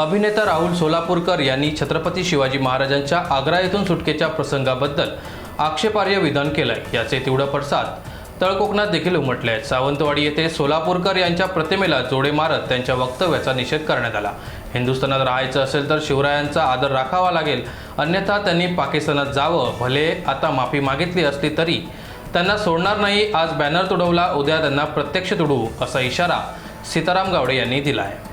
अभिनेता राहुल सोलापूरकर यांनी छत्रपती शिवाजी महाराजांच्या आग्रा येथून सुटकेच्या प्रसंगाबद्दल आक्षेपार्ह विधान केलंय याचे तीव्र पडसाद तळकोकणात देखील उमटले आहेत. सावंतवाडी येथे सोलापूरकर यांच्या प्रतिमेला जोडे मारत त्यांच्या वक्तव्याचा निषेध करण्यात आला. हिंदुस्थानात राहायचं असेल तर शिवरायांचा आदर राखावा लागेल. अन्यथा त्यांनी पाकिस्तानात जावं भले आता माफी मागितली असली तरी. त्यांना सोडणार नाही आज बॅनर तुडवला उद्या त्यांना प्रत्यक्ष तुडवू असा इशारा सीताराम गावडे यांनी दिला आहे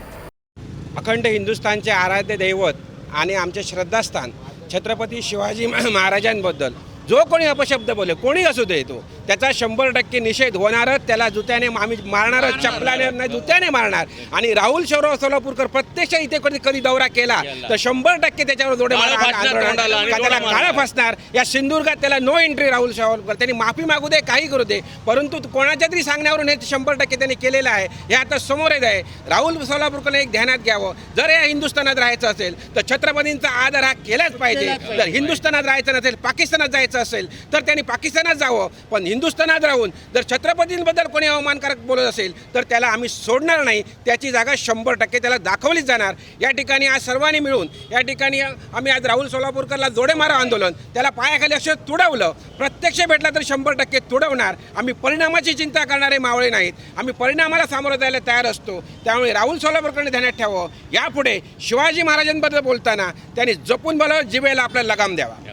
अखंड हिंदुस्थानचे आराध्य दैवत आणि आमचे श्रद्धास्थान छत्रपती शिवाजी महाराजांबद्दल. जो कोणी अपशब्द बोले कोणी असू दे तो. त्याचा शंभर टक्के निषेध होणारच त्याला जुत्याने आम्ही मारणारच चपलाने नाही जुत्याने मारणार. आणि राहुल शौरव सोलापूरकर प्रत्यक्ष इथे कधी कधी दौरा केला तर शंभर टक्के त्याच्यावर जोडे त्याला काळं. फासणार? या सिंधुदुर्गात त्याला नो एंट्री राहुल सावरकर त्यांनी माफी मागू दे काही करू दे परंतु कोणाच्या तरी सांगण्यावरून हे शंभर टक्के त्यांनी केलेलं आहे. हे आता समोर येत आहे. राहुल सोलापूरकडे एक ध्यानात घ्यावं. जर या हिंदुस्थानात राहायचं असेल तर छत्रपतींचा आदर हा केलाच पाहिजे. जर हिंदुस्थानात राहायचं नसेल पाकिस्तानात जायचं असेल तर त्यांनी पाकिस्तानात जावं. पण हिंदुस्थानात राहून जर छत्रपतींबद्दल कोणी अवमानकारक बोलत असेल तर त्याला आम्ही सोडणार नाही. त्याची जागा शंभर टक्के त्याला दाखवलीच जाणार. या ठिकाणी आज सर्वांनी मिळून या ठिकाणी आम्ही आज राहुल सोलापूरकरला जोडे मारा आंदोलन त्याला पायाखाली असं तुडवलं. प्रत्यक्ष भेटला तर शंभर टक्के तुडवणार. आम्ही परिणामाची चिंता करणारे मावळे नाहीत. आम्ही परिणामाला सामोरं जायला तयार असतो. त्यामुळे राहुल सोलापूरकरने ध्यानात ठेवावं. यापुढे शिवाजी महाराजांबद्दल बोलताना त्यांनी जपून बोलावं जिवेला आपल्याला लगाम द्यावा.